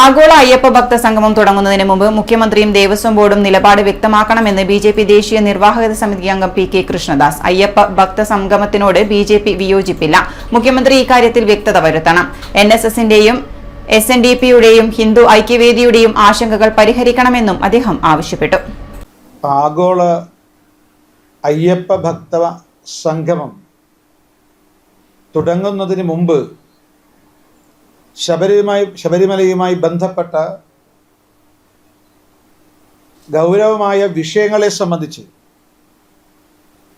ആഗോള അയ്യപ്പ ഭക്ത സംഗമം തുടങ്ങുന്നതിന് മുമ്പ് മുഖ്യമന്ത്രിയും ദേവസ്വം ബോർഡും നിലപാട് വ്യക്തമാക്കണമെന്ന് ബി ജെ പി ദേശീയ നിർവാഹക സമിതി അംഗം പി കെ കൃഷ്ണദാസ്. അയ്യപ്പ ഭക്ത സംഗമത്തിനോട് ബി ജെ പി വിയോജിപ്പില്ല. മുഖ്യമന്ത്രി ഇക്കാര്യത്തിൽ വ്യക്തത വരുത്തണം. എൻ എസ് എസിന്റെയും എസ് എൻ ഡി പിയുടെയും ഹിന്ദു ഐക്യവേദിയുടെയും ആശങ്കകൾ പരിഹരിക്കണമെന്നും അദ്ദേഹം ആവശ്യപ്പെട്ടു. ആഗോള അയ്യപ്പ ഭക്ത സംഗമം തുടങ്ങുന്നതിന് മുമ്പ് ശബരിയുമായി ശബരിമലയുമായി ബന്ധപ്പെട്ട ഗൗരവമായ വിഷയങ്ങളെ സംബന്ധിച്ച്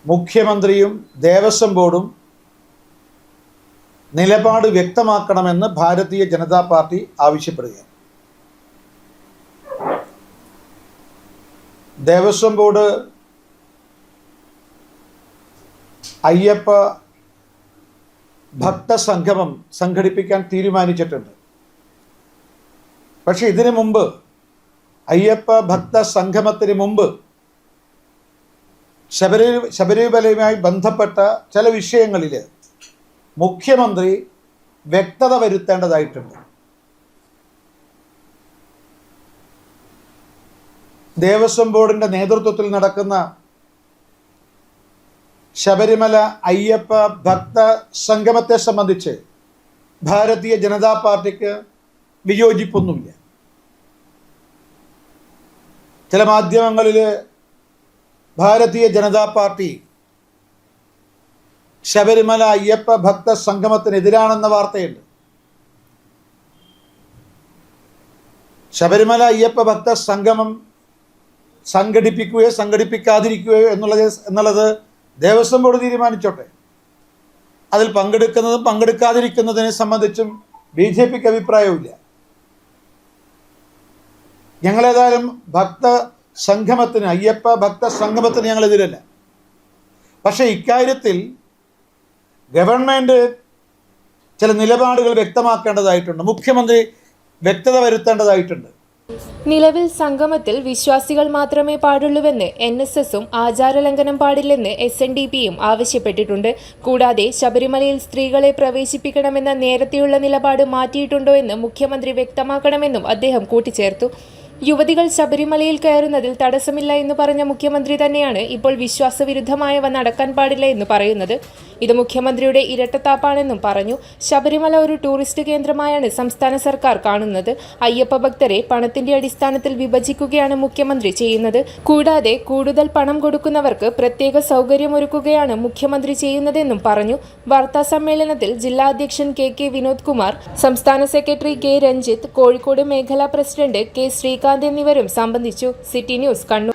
മുഖ്യമന്ത്രിയും ദേവസ്വം ബോർഡും നിലപാട് വ്യക്തമാക്കണമെന്ന് ഭാരതീയ ജനതാ പാർട്ടി ആവശ്യപ്പെടുകയാണ്. ദേവസ്വം ബോർഡ് അയ്യപ്പ ഭക്തസംഗമം സംഘടിപ്പിക്കാൻ തീരുമാനിച്ചിട്ടുണ്ട്. പക്ഷെ ഇതിനു മുമ്പ് അയ്യപ്പ ഭക്ത സംഗമത്തിന് മുമ്പ് ശബരി ശബരിമലയുമായി ബന്ധപ്പെട്ട ചില വിഷയങ്ങളിൽ മുഖ്യമന്ത്രി വ്യക്തത വരുത്തേണ്ടതായിട്ടുണ്ട്. ദേവസ്വം ബോർഡിന്റെ നേതൃത്വത്തിൽ നടക്കുന്ന ശബരിമല അയ്യപ്പ ഭക്ത സംഗമത്തെ സംബന്ധിച്ച് ഭാരതീയ ജനതാ പാർട്ടിക്ക് വിയോജിപ്പൊന്നുമില്ല. ചില മാധ്യമങ്ങളിൽ ഭാരതീയ ജനതാ പാർട്ടി ശബരിമല അയ്യപ്പ ഭക്ത സംഗമത്തിനെതിരാണെന്ന വാർത്തയുണ്ട്. ശബരിമല അയ്യപ്പ ഭക്ത സംഗമം സംഘടിപ്പിക്കുകയോ സംഘടിപ്പിക്കാതിരിക്കുകയോ എന്നുള്ളത് എന്നുള്ളത് ദേവസ്വം ബോർഡ് തീരുമാനിച്ചോട്ടെ. അതിൽ പങ്കെടുക്കുന്നതും പങ്കെടുക്കാതിരിക്കുന്നതിനെ സംബന്ധിച്ചും ബി ജെ പിക്ക് അഭിപ്രായവുമില്ല. ഞങ്ങളേതായാലും ഭക്ത സംഗമത്തിന് അയ്യപ്പ ഭക്ത സംഗമത്തിന് ഞങ്ങൾ എതിരല്ല. പക്ഷേ ഇക്കാര്യത്തിൽ ഗവൺമെന്റ് ചില നിലപാടുകൾ വ്യക്തമാക്കേണ്ടതായിട്ടുണ്ട്. മുഖ്യമന്ത്രി വ്യക്തത വരുത്തേണ്ടതായിട്ടുണ്ട്. നിലവിൽ സംഗമത്തിൽ വിശ്വാസികൾ മാത്രമേ പാടുള്ളൂവെന്ന് എൻ എസ് എസും ആചാരലംഘനം പാടില്ലെന്ന് എസ് എൻ ഡി പിയും ആവശ്യപ്പെട്ടിട്ടുണ്ട്. കൂടാതെ ശബരിമലയിൽ സ്ത്രീകളെ പ്രവേശിപ്പിക്കണമെന്ന നേരത്തെയുള്ള നിലപാട് മാറ്റിയിട്ടുണ്ടോ എന്ന് മുഖ്യമന്ത്രി വ്യക്തമാക്കണമെന്നും അദ്ദേഹം കൂട്ടിച്ചേർത്തു. യുവതികൾ ശബരിമലയിൽ കയറുന്നതിൽ തടസ്സമില്ല എന്ന് പറഞ്ഞ മുഖ്യമന്ത്രി തന്നെയാണ് ഇപ്പോൾ വിശ്വാസവിരുദ്ധമായവ നടക്കാൻ പാടില്ല എന്ന് പറയുന്നത്. ഇത് മുഖ്യമന്ത്രിയുടെ ഇരട്ടത്താപ്പാണെന്നും പറഞ്ഞു. ശബരിമല ഒരു ടൂറിസ്റ്റ് കേന്ദ്രമായാണ് സംസ്ഥാന സർക്കാർ കാണുന്നത്. അയ്യപ്പ ഭക്തരെ പണത്തിന്റെ അടിസ്ഥാനത്തിൽ വിഭജിക്കുകയാണ് മുഖ്യമന്ത്രി ചെയ്യുന്നത്. കൂടാതെ കൂടുതൽ പണം കൊടുക്കുന്നവർക്ക് പ്രത്യേക സൗകര്യമൊരുക്കുകയാണ് മുഖ്യമന്ത്രി ചെയ്യുന്നതെന്നും പറഞ്ഞു. വാർത്താ സമ്മേളനത്തിൽ ജില്ലാ അധ്യക്ഷൻ കെ കെ വിനോദ് കുമാർ സംസ്ഥാന സെക്രട്ടറി കെ രഞ്ജിത്ത് കോഴിക്കോട് മേഖലാ പ്രസിഡന്റ് കെ ശ്രീകാന്ത് എന്നിവരും സംബന്ധിച്ചു സിറ്റി ന്യൂസ് കണ്ണൂർ.